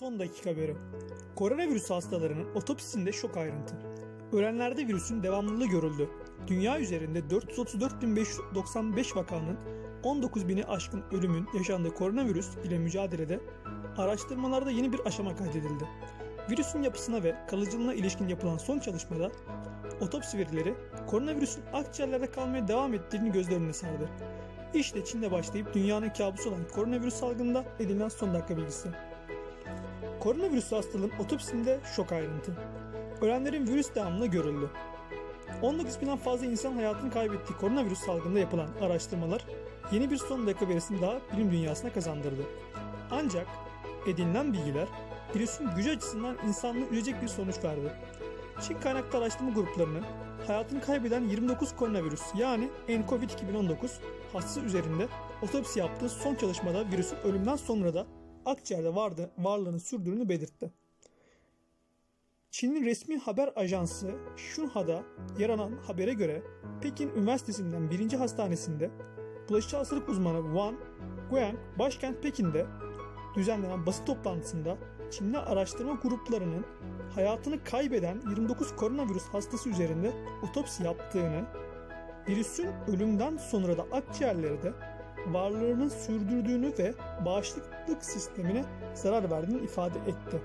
Son dakika haberi. Koronavirüs hastalarının otopsisinde şok ayrıntı. Ölenlerde virüsün devamlılığı görüldü. Dünya üzerinde 434.595 vakanın 19.000'i aşkın ölümün yaşandığı koronavirüs ile mücadelede araştırmalarda yeni bir aşama kaydedildi. Virüsün yapısına ve kalıcılığına ilişkin yapılan son çalışmada otopsi verileri koronavirüsün akciğerlerde kalmaya devam ettiğini gözler önüne serdi. İşte Çin'de başlayıp dünyanın kabusu olan koronavirüs salgınında edinilen son dakika bilgisi. Koronavirüs hastalığın otopsisinde şok ayrıntı. Ölenlerin virüs devamlı görüldü. 19 binden fazla insan hayatını kaybettiği koronavirüs salgında yapılan araştırmalar yeni bir son dakika verisini daha bilim dünyasına kazandırdı. Ancak edinilen bilgiler virüsün gücü açısından insanlığı üzecek bir sonuç verdi. Çin kaynaklı araştırma gruplarının hayatını kaybeden 29 koronavirüs yani nCoV 2019 hastası üzerinde otopsi yaptığı son çalışmada virüsün ölümden sonra da akciğerde vardı, varlığını sürdüğünü belirtti. Çin'in resmi haber ajansı Xinhua'da yer alan habere göre Pekin Üniversitesi'nden 1. Hastanesi'nde bulaşıcı hastalık uzmanı Wang Guang başkent Pekin'de düzenlenen basın toplantısında Çinli araştırma gruplarının hayatını kaybeden 29 koronavirüs hastası üzerinde otopsi yaptığını, virüsün ölümden sonra da akciğerlerde varlığını sürdürdüğünü ve bağışıklık sistemine zarar verdiğini ifade etti.